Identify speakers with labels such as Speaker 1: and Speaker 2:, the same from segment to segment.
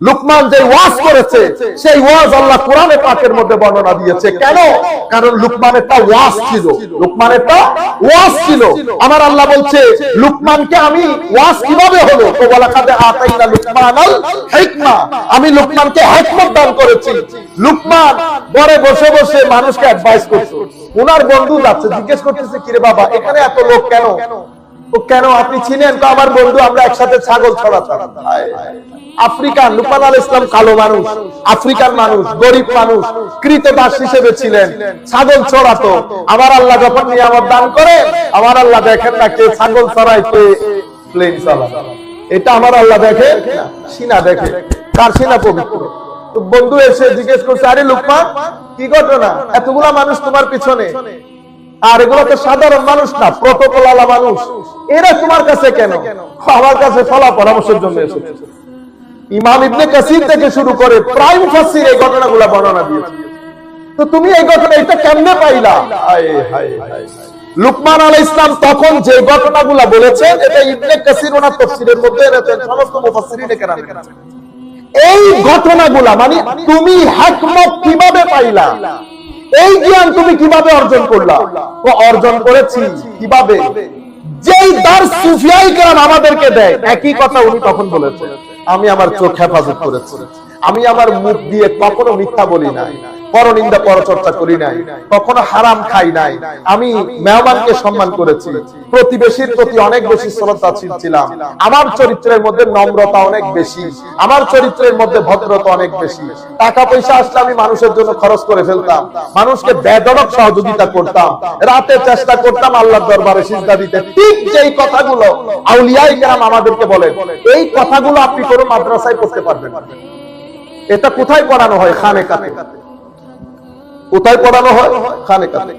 Speaker 1: লুকমান যে ওয়াজ করেছে সেই ওয়াজ আল্লাহ কোরআনে পাকের মধ্যে বর্ণনা দিয়েছে। কেন? কারণ লুকমানেরটা ওয়াজ ছিল। লুকমানেরটা ওয়াজ ছিল। আমার আল্লাহ বলছে লুকমানকে আমি ওয়াজ কীভাবে হলো? তো বলা কাদে আতাইনা লুকমানাল হিকমা। আমি লুকমানকে হিকমত দান করেছি। লুকমান ঘরে বসে বসে মানুষকে অ্যাডভাইস করছে ওনার বন্ধু যাচ্ছে জিজ্ঞেস করতেছে কিরে বাবা এখানে এত লোক কেন? কেন আপনি চিনেন? তো আমার বন্ধু, আমরা একসাথে ছাগল ছড়াতাম। আফ্রিকান লুকমান আল ইসলাম কালো মানুষ আফ্রিকান মানুষ, গরিব মানুষ, কৃতদাস হিসেবে ছিলেন। ছাগল চড়াতো আমার আল্লাহ যখন নিয়ামত দান করে, আমার আল্লাহ দেখেন না কে ছাগল চড়াইতে প্লেন চালায় এটা আমার আল্লাহ দেখে সিনা দেখে। কার সিনা পবিত্র। বন্ধু এসে জিজ্ঞেস করছে, আরে লুকমান, কি ঘটনা? এতগুলা মানুষ তোমার পিছনে। আর এগুলো তো সাধারণ মানুষ না প্রটোকল আলা মানুষ। এরা তোমার কাছে কেন? আমার কাছে ফলা পরামর্শের জন্য এসেছে। ইমাম ইবনে কাসির থেকে শুরু করে প্রাইম ফাসির এই ঘটনাগুলো বর্ণনা দিয়েছে। তো তুমি এই ঘটনা, এটা কেমনে পাইলা? হায় হায় হায় লুকমান আলাইহিস ইসলাম তখন যে ঘটনাগুলো বলেছেন এটা ইবনে কাসির ওনার তাফসীরের মধ্যে এনেছেন সমস্ত মুফাসসিরিনে কেরাম এই ঘটনাগুলা মানে তুমি হিকমত কীভাবে পাইলা? এই জ্ঞান তুমি কীভাবে অর্জন করলা? অর্জন করেছি। কীভাবে? যেই তার সুফিয়াই কেরাম আমাদেরকে দেয়, একই কথা উনি তখন বলেছে। আমি আমার চোখ হেফাজত করেছি। আমি আমার মুখ দিয়ে কখনো মিথ্যা বলি নাই। পরনিন্দা পরচর্চা করি নাই। কখনো হারাম খাই নাই। আমি মেহমানকে সম্মান করেছি। প্রতিবেশীর প্রতি অনেক বেশি শ্রদ্ধাশীল ছিলাম আমার চরিত্রের মধ্যে নম্রতা অনেক বেশি। আমার চরিত্রের মধ্যে ভদ্রতা অনেক বেশি। টাকা পয়সা আসলে আমি মানুষের জন্য খরচ করে ফেলতাম। মানুষকে বেদরক সহযোগিতা করতাম। রাতে চেষ্টা করতাম আল্লাহর দরবারে সিজদা দিতে। ঠিক যেই কথাগুলো আউলিয়াই কেরাম আমাদেরকে বলেন, এই কথাগুলো আপনি কোনো মাদ্রাসায় পড়তে পারবেন এটা কোথায় পড়ানো হয়? খানে কাতে কোথায় পড়ানো হয়? খানে কাতে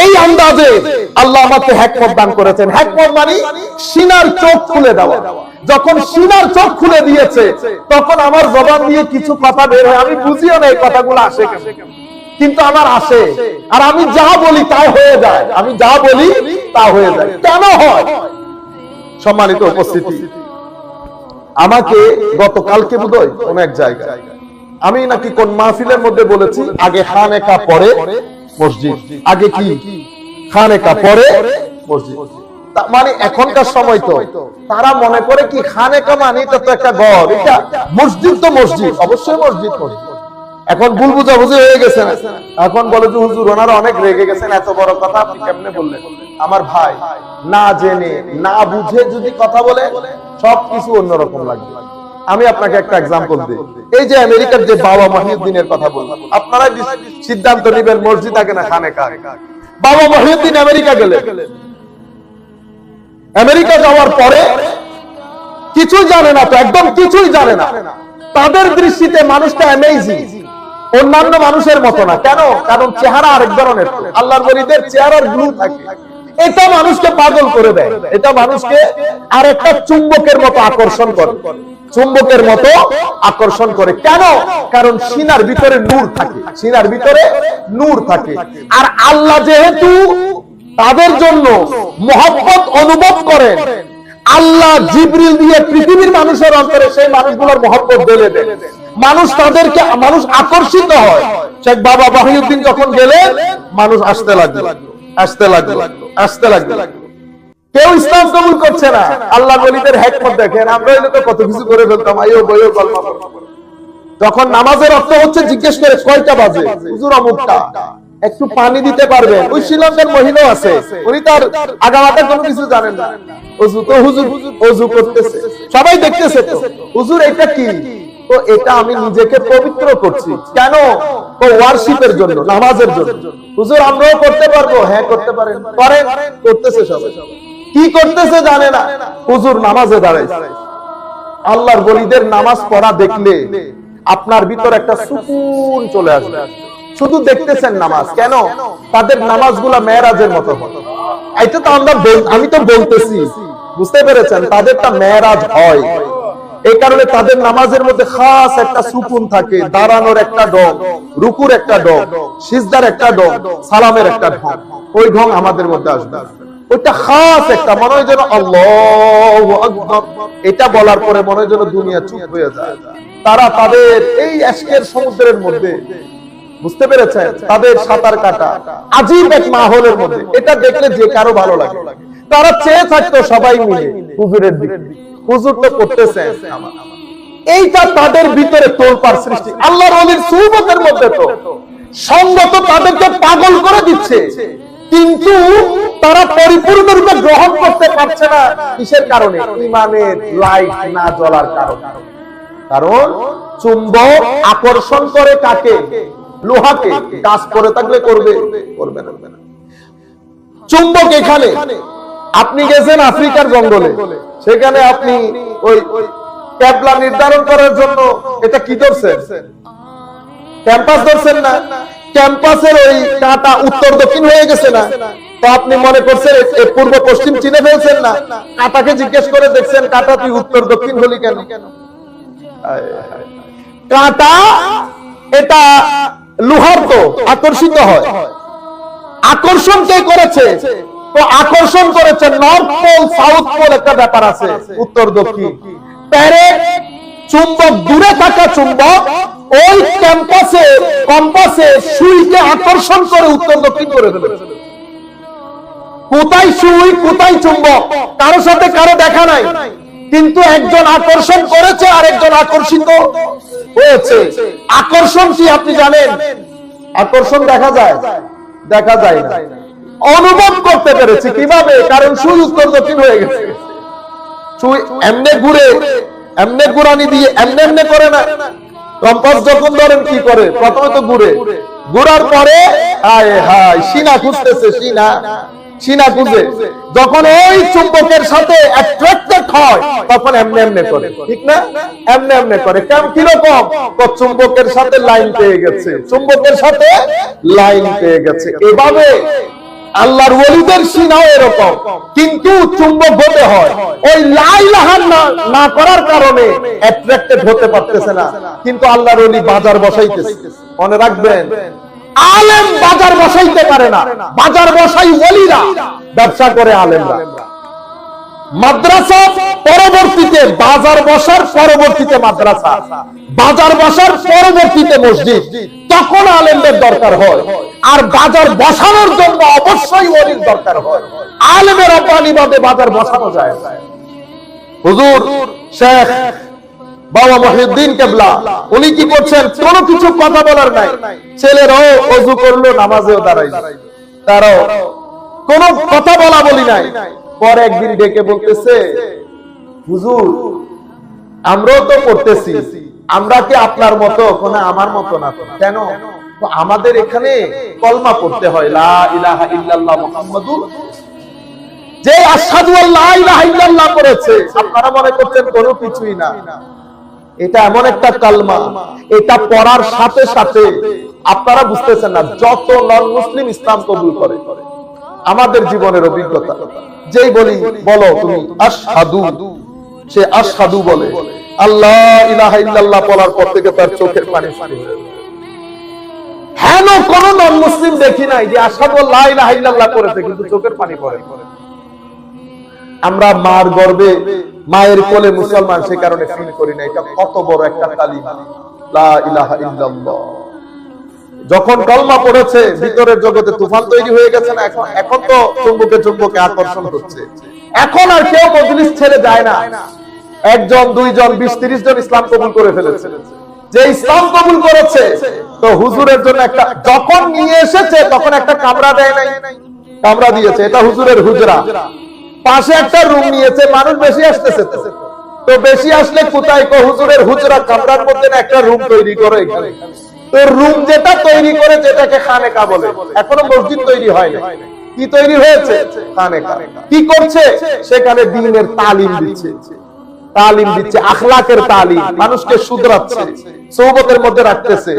Speaker 1: এই আন্দাজে আল্লাহ আমাকে হ্যাকমত দান করেছেন। হ্যাকমত মানে সিনার চোখ খুলে দেওয়া। যখন সিনার চোখ খুলে দিয়েছে, তখন আমার জবান দিয়ে কিছু কথা বের হয়। আমি বুঝিও না এই কথাগুলো আসে কিন্তু আমার আসে। আর আমি যা বলি তাই হয়ে যায়। আমি যা বলি তা হয়ে যায়। কেন হয়? সম্মানিত উপস্থিতি। আমাকে গতকালকে বোধ হয় কোন এক জায়গায় আমি নাকি কোন মাহফিলের মধ্যে বলেছি? আগে খানেকা পরে মসজিদ। আগে কি? খানেকা পরে মসজিদ। মানে এখনকার সময় তো। তারা মনে করে কি খানেকা মানে এটা তো একটা ঘর। এটা মসজিদ তো মসজিদ। অবশ্যই মসজিদ মসজিদ। এখন ভুল বুঝাবুঝি হয়ে গেছে না? এখন বলে যে হুজুর, ওনারা অনেক রেগে গেছেন। এত বড় কথা আপনি কেমনে বললেন? আমার ভাই, না জেনে, না বুঝে যদি কথা বলে, সবকিছু অন্যরকম লাগবে। আমি আপনাকে একটা এক্সাম্পল দিই। এই যে আমেরিকার যে বাবা মহিউদ্দিনের কথা বললাম আপনারা সিদ্ধান্ত নেবেন মসজিদ আগে না খানে কার বাবা মহিউদ্দিন আমেরিকা গেলেন আমেরিকা যাওয়ার পরে কিছুই জানে না তো, একদম কিছুই জানে না। তাদের দৃষ্টিতে মানুষটা অ্যামেজিং অন্যান্য মানুষের মতো না। কেন? কারণ চেহারা আরেক ধরনের আল্লাহর বলিদের চেহারার গ্লু থাকে। এটা মানুষকে পাগল করে দেয়। এটা মানুষকে আর একটা চুম্বকের মতো আকর্ষণ করে। চুম্বকের মতো আকর্ষণ করে। কেন? কারণ সিনার ভিতরে নূর থাকে। সিনার ভিতরে নূর থাকে। আর আল্লাহ যেহেতু তাদের জন্য মহব্বত অনুভব করেন, আল্লাহ জিবরিল দিয়ে পৃথিবীর মানুষের অন্তরে সেই মানুষগুলোর মহব্বত ঢেলে দেন। মানুষ তাদেরকে, মানুষ আকর্ষিত হয়। শেখ বাবা বাহিউদ্দিন যখন গেলেন, মানুষ আসতে লাগল আসতে লাগল আসতে লাগল। কেউ ইসলাম কবুল করছে না। আল্লাহ বলিদের হ্যাকমত দেখেন, আমরা এলে তো কত কিছু করে ফেলতাম আইও বইও কলমা যখন নামাজের অর্থ হচ্ছে জিজ্ঞেস করে কয়টা বাজে? হুজুর অমুকটা। একটু পানি দিতে পারবেন। ওই শ্রীলঙ্কার মহিলা আছে। উনি তার আগামাতা কোনো কিছু জানেন না। অজু তো হুজুর, অজু করতেছে। সবাই দেখতেছে তো। হুজুর, এটা কি? তো এটা আমি নিজেকে পবিত্র করছি। কেন? ও ওয়ার্শিপের জন্য, নামাজের জন্য। হুজুর, আমরাও করতে পারব? হ্যাঁ করতে পারেন। করেন, করতেছে সবাই। কি করতেছে জানে না? হুজুর নামাজে দাঁড়াইছে। আল্লাহর বলিদের নামাজ পড়া দেখলে আপনার ভিতর একটা সুকুন চলে আসবে। শুধু দেখতেছেন নামাজ। কেন? তাদের নামাজগুলা মেয়েরাজের মতো এটা তো আমরা আমি তো বলতেছি। বুঝতে পেরেছেন? তাদেরটা মেয়েরাজ হয়। এই কারণে তাদের নামাজের মধ্যে খাস একটা সুকুন থাকে। দাঁড়ানোর একটা ডগ রুকুর একটা ডগ সিজদার একটা ডগ সালামের একটা ঢং। ওই ঢং আমাদের মধ্যে আসবে। না। ওইটা খাস একটা, মনে হয় যেন আল্লাহ এটা বলার পরে মনে হয় যেন দুনিয়া চুপ হয়ে যায়। তারা তাদের এই আজকের সমুদ্রের মধ্যে, বুঝতে পেরেছেন? তাদের সাঁতার কাটা, আজীব এক মাহলের মধ্যে। এটা দেখলে যে কারও ভালো লাগে। তারা চেয়ে থাকতো সবাই মিলে হুজুরের দিকে। হুজুর তো করতেছেন। আমার এইটা তাদের ভিতরে তোলপার সৃষ্টি। আল্লাহর অলির সুবতের মধ্যে তো। সঙ্গত তাদেরকে পাগল করে দিচ্ছে। কিন্তু তারা পরিপূর্ণরূপে গ্রহণ করতে পারছে না। কিসের কারণে? ইমানের লাইট না জ্বলার কারণে। কারণ চুম্বক আকর্ষণ করে কাকে? লোহাকে। গাছ পরে থাকলে করবে। করবে না। চুম্বক এখানে। আপনি গেছেন আফ্রিকার জঙ্গলে। সেখানে আপনি ওই ক্যাবলা নির্ধারণ করার জন্য এটা কি ধরছেন? ক্যাম্পাস ধরছেন না? ক্যাম্পাসের ওই কাটা উত্তর দক্ষিণ হয়ে গেছে না? তো আপনি মনে করছেন পূর্ব পশ্চিম চিনে ফেলছেন না? কাটাকে জিজ্ঞেস করে দেখছেন কাটা তুই উত্তর দক্ষিণ হলি কেন। কাটা এটা লোহার তো, আকর্ষিত হয়। আকর্ষণ কে করেছে? তো আকর্ষণ করেছে নর্থ পোল, সাউথ পোল একটা ব্যাপার আছে, উত্তর দক্ষিণ। প্যারেট চুম্বক, দূরে থাকা চুম্বক ওই ক্যাম্পাসে, কম্পাসে সুইকে আকর্ষণ করে উত্তর দক্ষিণ করে ফেলেছে। কোথায় সুই, কোথায় চুম্বক? কারও সাথে কারও দেখা নাই। কিন্তু একজন আকর্ষণ করেছে আর একজন আকর্ষিত হয়েছে। আকর্ষণ কি আপনি জানেন? আকর্ষণ দেখা যায় দেখা যায় না। অনুভব করতে পেরেছি কীভাবে? কারণ সুই উত্তর দক্ষিণ হয়ে গেছে। সুই এমনে ঘুরে, এমনে ঘুরানি দিয়ে, এমনে এমনে করে না। কম্পাস যখন ধরেন কি করে? প্রথমে তো ঘুরে। ঘুরার পরে, হায় হায়, সিনা খুঁজতেছে, সিনা। সিনা খুঁজে। যখন ওই চুম্বকের সাথে হয়, তখন এমনি এমনি করে। ঠিক না? এমনি এমনি করে। কেমন কীরকম? চুম্বকের সাথে লাইন পেয়ে গেছে। চুম্বকের সাথে লাইন পেয়ে গেছে। এভাবে আল্লাহর ওলিদের সিনাও এরকম। কিন্তু চুম্বক হতে হয়। ওই লাই লাহান না করার কারণে অ্যাট্রাক্টেড হতে পারতেছে না। কিন্তু আল্লাহর ওলি বাজার বসাইতেছে। মনে রাখবেন, আলেম বাজার বসাইতে পারে না। বাজার বসাই ওলিরা, ব্যবসা করে আলেমরা। মাদ্রাসা পরবর্তীতে বাজার বসার পরবর্তীতে মাদ্রাসা। বাজার বসার পরবর্তীতে মসজিদ। তখন আলেমদের দরকার হয়। আর বাজার বসানোর জন্য অবশ্যই ওলির দরকার হয়। আলেমের অপানিবাদে বাজার বসানো যায়। হুজুর, শেখ বাবা মহিউদ্দিন কেবলা, উনি কি করছেন কোনো কিছু কথা বলার নাই। ছেলেরাও অজু করল, নামাজেও দাঁড়াই তারাও কোনো কথা বলা বলি নাই। পরে একদিন ডেকে বলতেছে, হুজুর, আমরাও তো করতেছি। আমরা কি আপনার মতো, কোন আমার মতো না? কেন? আমাদের এখানে কলমা পড়তে হয়, লা ইলাহা ইল্লাল্লাহ মুহাম্মাদুর যে আসাদু আল্লাহ ইলাহা ইল্লাল্লাহ করেছে আপনারা মনে করছেন কোনো কিছুই না। এটা এমন একটা কালমা, এটা পড়ার সাথে সাথে আপনারা বুঝতেছেন না, যত নন মুসলিম ইসলাম কবুল করে। আমাদের জীবনের অভিজ্ঞতা। যেই বলি বলো তুমি, আশহাদু। সে আশহাদু বলে। আল্লাহ ইলাহা ইল্লাল্লাহ বলার পর থেকে তার চোখের পানি কোন নন মুসলিম দেখি নাই যে আল্লাহ ইলাহা ইল্লাল্লাহ করেছে, কিন্তু চোখের পানি পড়ে। আমরা মার গর্বে, মায়ের কোলে মুসলমান সে কারণে ফিল করি না, এটা কত বড় একটা কালিমা লা ইলাহা ইল্লাল্লাহ। যখন কলমা পড়েছে ভিতরের জগতে তুফান তৈরি হয়ে গেছে না এখন এখন তো চুম্বকে চুম্বকে আকর্ষণ হচ্ছে। এখন আর কেউ মজলিস ছেড়ে যায় না। একজন দুইজন বিশ তিরিশ জন ইসলাম কবুল করে ফেলেছে। যে ইসলাম কবুল করেছে তো হুজুরের জন্য একটা যখন নিয়ে এসেছে তখন একটা কামরা দেয় নাই। কামরা দিয়েছে এটা হুজুরের হুজরা। পাশে একটা রুম নিয়েছে মানুষ বেশি আসতেছে তো। বেশি আসলে কোথায় হুজুরের হুজরা কামরার মধ্যে একটা রুম তৈরি করে এখানে? তো রুম যেটা তৈরি করে যেটাকে খানেকা বলে। এখনও মসজিদ তৈরি হয়নি কি তৈরি হয়েছে? খানেকা। কি করছে? সেখানে দিনের তালিম দিচ্ছে। তালিম দিচ্ছে, আখলাকের তালিম। মানুষকে সৌবতের মধ্যে রাখতেছে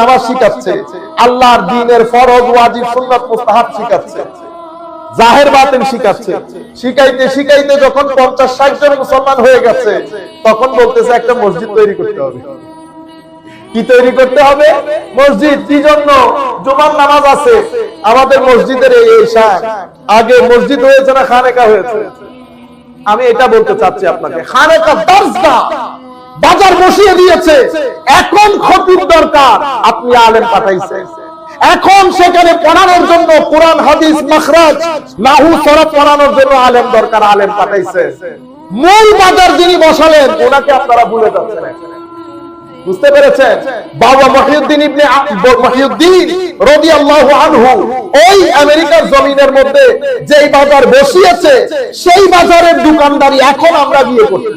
Speaker 1: নামাজ শিখাচ্ছে, আল্লাহর দিনের ফরজ, ওয়াজিব, সুন্নাত, মুস্তাহাব শিখাচ্ছে, জাহের বাতেন শিখাচ্ছে। শিখাইতে শিখাইতে যখন পঞ্চাশ, ষাট জন মুসলমান হয়ে গেছে, তখন বলতেছে একটা মসজিদ তৈরি করতে হবে। কি তৈরি করতে হবে? মসজিদ। কি জন্য? জুমার নামাজ আছে। আমাদের মসজিদের এই এই আগে মসজিদ হয়েছে না খানেকা হয়েছে? আমি এটা বলতে চাচ্ছি আপনাকে। খানেকা দরজা বাজার বসিয়ে দিয়েছে। এখন খতিব দরকার। আপনি আলেম পাঠাইছেন। এখন সেখানে পড়ানোর জন্য কোরআন, হাদিস, মাখরাজ নাহু সরফ পড়ানোর জন্য আলেম দরকার, আলেম পাঠাইছে মূল বাজার যিনি বসালেন, ওনাকে আপনারা ভুলে যাচ্ছেন। বুঝতে পেরেছেন? বাবা মহিউদ্দিন ইবনে মহিউদ্দিন রাদিয়াল্লাহু আনহু, ওই আমেরিকার জমিনের মধ্যে যেই বাজার বসিয়েছে, সেই বাজারের দোকানদারি এখন আমরা গিয়ে করতে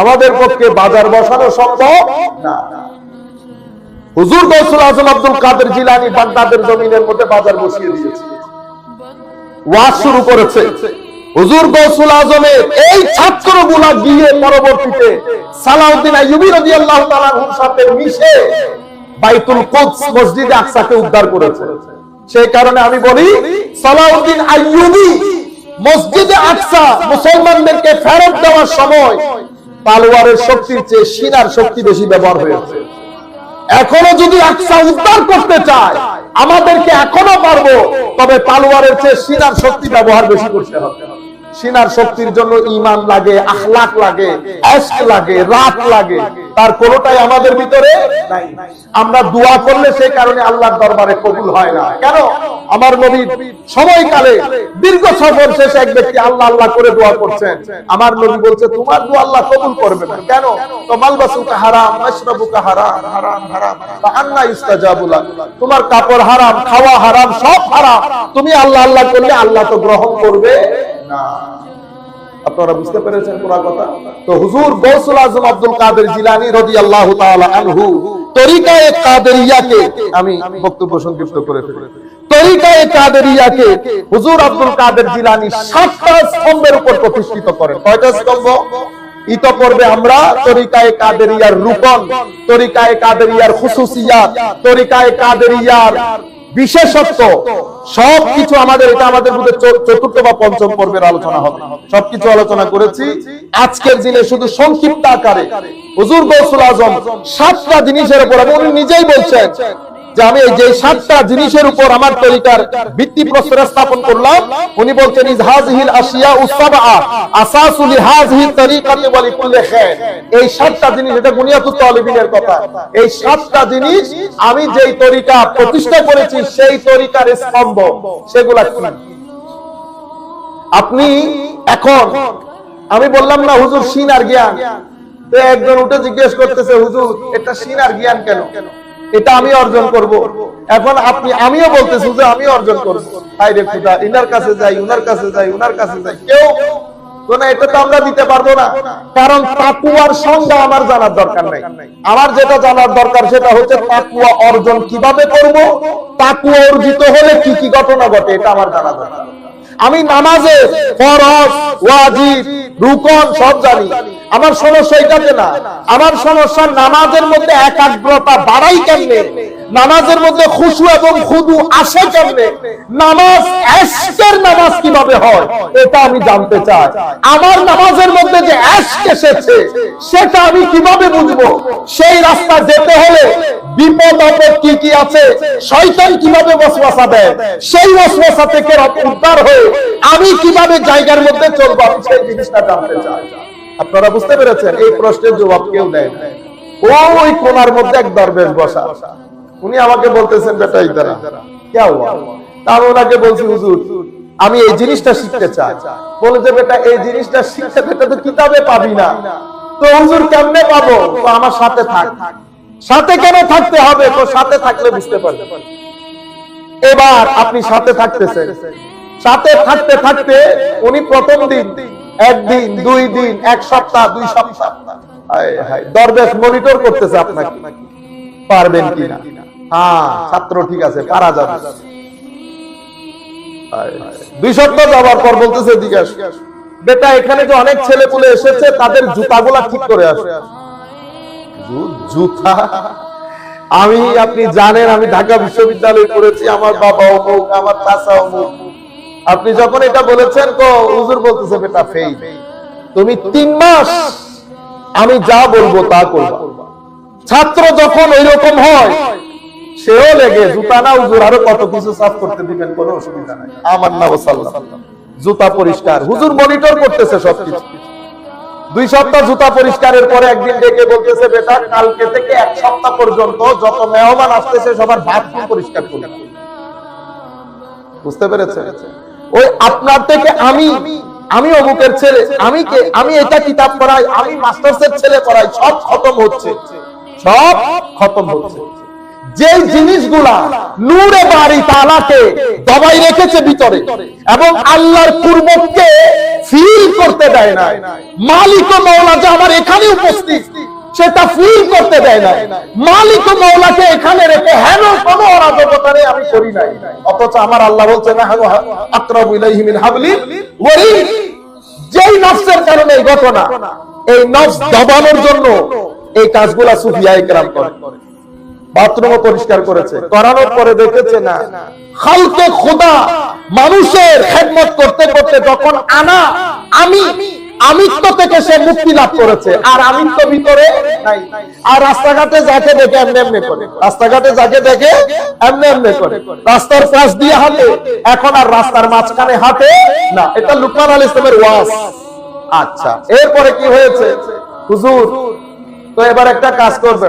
Speaker 1: আমাদের পক্ষে বাজার বসানো সম্ভব না। হুজুর গৌসুল আজম আব্দুল কাদের জিলানি বাগদাদের জমিনের মধ্যে বাজার বসিয়ে দিয়েছে। ওয়াজ শুরু করেছে। হুজুর গৌসুল আজমের এই গিয়ে পরবর্তীতে সালাউদ্দিন সাথে মিশে বাইতুল কুদস আকসাকে উদ্ধার করেছে। সেই কারণে আমি বলি, সালাউদ্দিন মসজিদে আকসা মুসলমানদেরকে ফেরত দেওয়ার সময় তালোয়ারের শক্তির চেয়ে সিনার শক্তি বেশি ব্যবহার হয়েছে। এখনও যদি আকসা উদ্ধার করতে চায়, আমাদেরকে এখনও পারব, তবে পালোয়ারের চেয়ে সিনার শক্তি ব্যবহার বেশি করতে হবে। সিনার শক্তির জন্য ইমান লাগে আখলাক লাগে এশক লাগে, রাত লাগে। তার কোনোটাই আমাদের ভিতরে নাই। আমরা দোয়া করলে সেই কারণে আল্লাহর দরবারে কবুল হয় না। কেন? আমার নবীর সময়কালে, দীর্ঘ সফর শেষে এক ব্যক্তি আল্লাহ আল্লাহ করে দোয়া করছেন। আমার নবী বলছে, তোমার দোয়া আল্লাহ কবুল করবে না। কেন? তো মালবাসুকা হারাম, মাশরাবুকা হারাম হারাম হারাম। বা আন্না ইস্তাজাবু লাক। তোমার কাপড় হারাম, খাওয়া হারাম, সব হারাম। তুমি আল্লাহ আল্লাহ করলে আল্লাহ তো গ্রহণ করবে না। আপনারা বুঝতে পেরেছেন পুরা কথা? তো হুজুর গৌসুল আজম আব্দুল কাদের জিলানী রাদিয়াল্লাহু তাআলা আনহু তরিকায়ে কাদেরিয়াকে আমি বক্তব্য সংক্ষিপ্ত করে তরিকায়ে কাদেরিয়াকে হুজুর আব্দুল কাদের জিলানী সাতটা স্তম্ভের উপর প্রতিষ্ঠিত করেন। কয়টা স্তম্ভ? ইতপূর্বে আমরা তরিকায়ে কাদেরিয়ার রূপন তরিকায়ে কাদেরিয়ার খুসুসিয়াত তরিকায়ে কাদেরিয়ার বিশেষত্ব, সবকিছু আমাদের, এটা আমাদের মধ্যে চতুর্থ বা পঞ্চম পর্বের আলোচনা হবে। সবকিছু আলোচনা করেছি। আজকের দিনে শুধু সংক্ষিপ্ত আকারে। হুজুর গৌসুল আজম সাতটা জিনিসের উপর এবং উনি নিজেই বলছেন যে আমি যে সাতটা জিনিসের উপর আমার তরিকার ভিত্তি প্রস্তর স্থাপন করলাম উনি বলছেন ইজহাজিহিল আশিয়া উসাবা আসাসুল হাজিহি তরিকাতে ওয়ালি কুল্লি খায়র এই সাতটা জিনিস এটা বুনিয়াতুত তালিবিনের কথা। এই সাতটা জিনিস আমি যেই তরিকা প্রতিষ্ঠা করেছি সেই তরিকার স্তম্ভ। সেগুলা কি? আপনি এখন আমি বললাম না হুজুর সিন আর জ্ঞান। তো একজন উঠে জিজ্ঞেস করতেছে হুজুর এটা সিন আর জ্ঞান কেন? এটা আমি অর্জন করব। এখন আপনি, আমিও বলতেছি যে আমি অর্জন করব। হাই রে খুদা, ইনার কাছে যাই, উনার কাছে যাই, উনার কাছে যাই। কেউ? অর্জিত হলে কি কি ঘটনা ঘটে, এটা আমার জানা দরকার। আমি নামাজে ফরজ, ওয়াজিব রুকন সব জানি। আমার সমস্যা এটাতে না। আমার সমস্যা নামাজের মধ্যে একাগ্রতা বাড়াই কেমনে? নামাজের মধ্যে খুশু এবং খুদু আসে কেমনে? নামাজ এসকের নামাজ কীভাবে হয়? এটা আমি জানতে চাই। আমার নামাজের মধ্যে যে এসক এসেছে, সেটা আমি কীভাবে বুঝব? সেই রাস্তা যেতে হলে বিপদ, আপদ কি কি আছে, শয়তান কীভাবে ওয়াসওয়াসা দেয়? সেই ওয়াসওয়াসা থেকে উদ্ধার হয়ে আমি কীভাবে জায়গার মধ্যে চলবো? আমি সেই জিনিসটা জানতে চাই। আপনারা বুঝতে পেরেছেন? এই প্রশ্নের জবাব কেউ দেয় না। ওই কোনার মধ্যে এক দরবেশ বসা। উনি আমাকে বলতেছেন, বেটা, এই দ্বারা কে আমি ওনাকে বলছি, হুজুর, আমি এই জিনিসটা শিখতে চাই। বলে যে, বেটা, এই জিনিসটা শিখতে পেতে তো কিতাবে পাবি না। তো হুজুর, কেমনে পাবো? তো আমার সাথে থাক। সাথে কেন থাকতে হবে? তো সাথে থাকলে বুঝতে পারবে। এবার আপনি সাথে থাকতেছেন। সাথে থাকতে থাকতে উনি প্রথম দিন, একদিন, দুই দিন, এক সপ্তাহ, দুই সপ্তাহ দরবেশ মনিটর করতেছে আপনাকে। পারবেন কিনা? হ্যাঁ ছাত্র ঠিক আছে পারা যাবে। হায় হায়। দুই সপ্তাহ যাওয়ার পর বলতেছে বেটা এখানে যে অনেক ছেলে পুলে এসেছে তাদের জুতাগুলা ঠিক করে আসে। জুতা? আমি আপনি জানেন আমি ঢাকা বিশ্ববিদ্যালয়ে পড়েছি আমার বাবা অমুক আমার চাচা অমুক। আপনি যখন এটা বলেছেন তো হুজুর বলতেছে বেটা ফেই তুমি তিন মাস আমি যা বলব তা করবা। ছাত্র যখন ওই রকম হয় সেও লেগে জুতা না হুজুর আরও কত কিছু সাফ করতে দিবেন, কোনো অসুবিধা নাই। আমার না সাল্লাম। জুতা পরিষ্কার। হুজুর মনিটর করতেছে সবকিছু। দুই সপ্তাহ জুতা পরিষ্কারের পরে একদিন ডেকে বলতেছে, বেটা, কালকে থেকে এক সপ্তাহ পর্যন্ত যত মেহমান আসতেছে, সবার বাথরুম পরিষ্কার করবে বুঝতে পেরেছে ওই আপনার থেকে আমি আমি অমুকের ছেলে, আমি কে? আমি এটা কিতাব পড়াই, আমি মাস্টার্সের ছেলে পড়াই, সব খতম হচ্ছে। সব খতম হচ্ছে। যে জিনিসগুলা নূরে বাড়ি তালাকে দবাই রেখেছে ভিতরে এবং আল্লাহর পূর্বককে ফিল করতে দেয় না মালিক ও মৌলা যে আমার এখানে উপস্থিত, সেটা ফিল করতে দেয় না মালিক ও মৌলাকে এখানে রেখে হেন কোন অরাজকতা আমি করি নাই। অথচ আমার আল্লাহ বলছে না আকরাবু ইলাইহি মিন হাবলিল ওয়ারিদ যেই নফসের কারণে এই ঘটনা, এই নফস দবানোর জন্য এই কাজগুলা সুফিয়া ইকরাম করে। বাথরুমও পরিষ্কার করেছে। করানোর পরে দেখেছে না। খালকে খোদা মানুষের খেদমত করতে করতে যখন আনা আমি আমিত্ব থেকে সে মুক্তি লাভ করেছে। আর আমিত্ব ভিতরে নাই। আর রাস্তাঘাটে যাকে দেখে এমনি এমনি করে। রাস্তাঘাটে যাকে দেখে এমনি এমনি করে। রাস্তার পাশ দিয়ে হাঁটে। এখন আর রাস্তার মাঝখানে হাঁটে না। এটা লুকমান আল ইসলামের ওয়াজ। আচ্ছা এরপরে কি হয়েছে? হুজুর তো এবার একটা কাজ করবে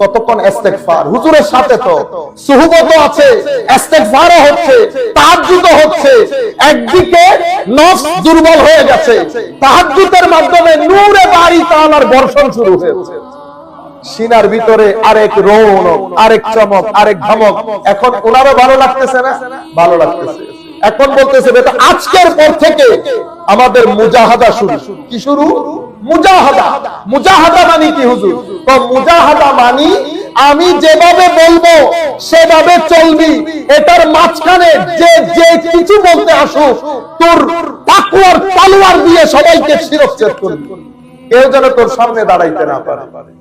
Speaker 1: কতক্ষণ ইস্তেগফার। হুজুরের সাথে তো সুহবত আছে, ইস্তেগফারও হচ্ছে, তাহাজ্জুদও হচ্ছে। একদিকে নফস দুর্বল হয়ে গেছে, তাহাজ্জুদের মাধ্যমে নূরে বাড়ি তাআলার বর্ষণ শুরু হয়েছে। সিনার ভিতরে আরেক রৌনক, আরেক চমক, আরেক ধমক। এখন ওনারও ভালো লাগতেছে না? ভালো লাগতেছে। এখন বলতেছে আজকের পর থেকে আমাদের মুজাহাদা শুরু। কি শুরু? মুজাহাদা। মুজাহাদা মানি কি হুজুর? তো মুজাহাদা মানি আমি যেভাবে বলব, সেভাবে চলবি। এটার মাঝখানে যে যে কিছু বলতে আসো তোর পাকুয়ার তালোয়ার দিয়ে সবাইকে শিরচ্ছেদ করবি। কেউ যেন তোর সামনে দাঁড়াইতে না পারে।